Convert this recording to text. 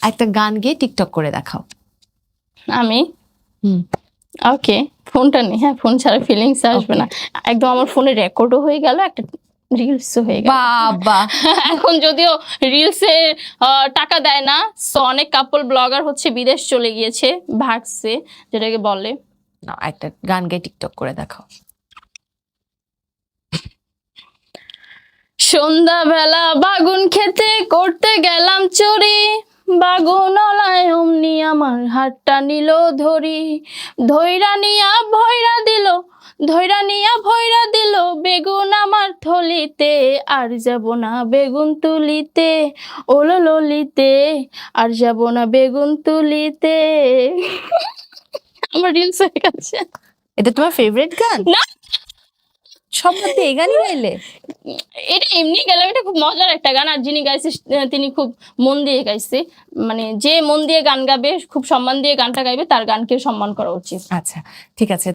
একটা গান গেয়ে টিকটক করে দেখাও। আমি? হুম। ওকে ফোনটা নেই হ্যাঁ ফোন ছাড়া ফিলিংস আসবে না। একদম আমার ফোনে রেকর্ডও হয়ে গেল একটা রিলসও হয়ে গেল। বাবা। এখন যদিও রিলসে টাকা দেয় না সো অনেক কাপল ব্লগার হচ্ছে বিদেশ চলে গিয়েছে ভাগছে যেটাকে বলে। না, একটা গান গেয়ে টিকটক করে দেখাও। সন্ধ্যাবেলা বাগুন খেতে করতে গেলাম চুরি। বাগুন অলায় অমনি আমার হাতটা নিল ধরি। ধৈরা নিয়া ভৈরা দিল ধৈরা নিয়া ভৈরা দিল বেগুন আমার থলিতে আর যাব না বেগুন তুলিতে ওলো ললিতে আর যাব না বেগুন তুলিতে। আমার রিলস হয়ে গেছে। এটা তোমার ফেভারিট গান? না। সব মধ্যে এই গানই গাইলে? এটা এমনি গেলাম এটা খুব মজার একটা গান। আর যিনি গাইছে তিনি খুব মন দিয়ে গাইছে। মানে যে মন দিয়ে গান গাবে খুব সম্মান দিয়ে গানটা গাইবে তার গানকে সম্মান করা উচিত। আচ্ছা ঠিক আছে।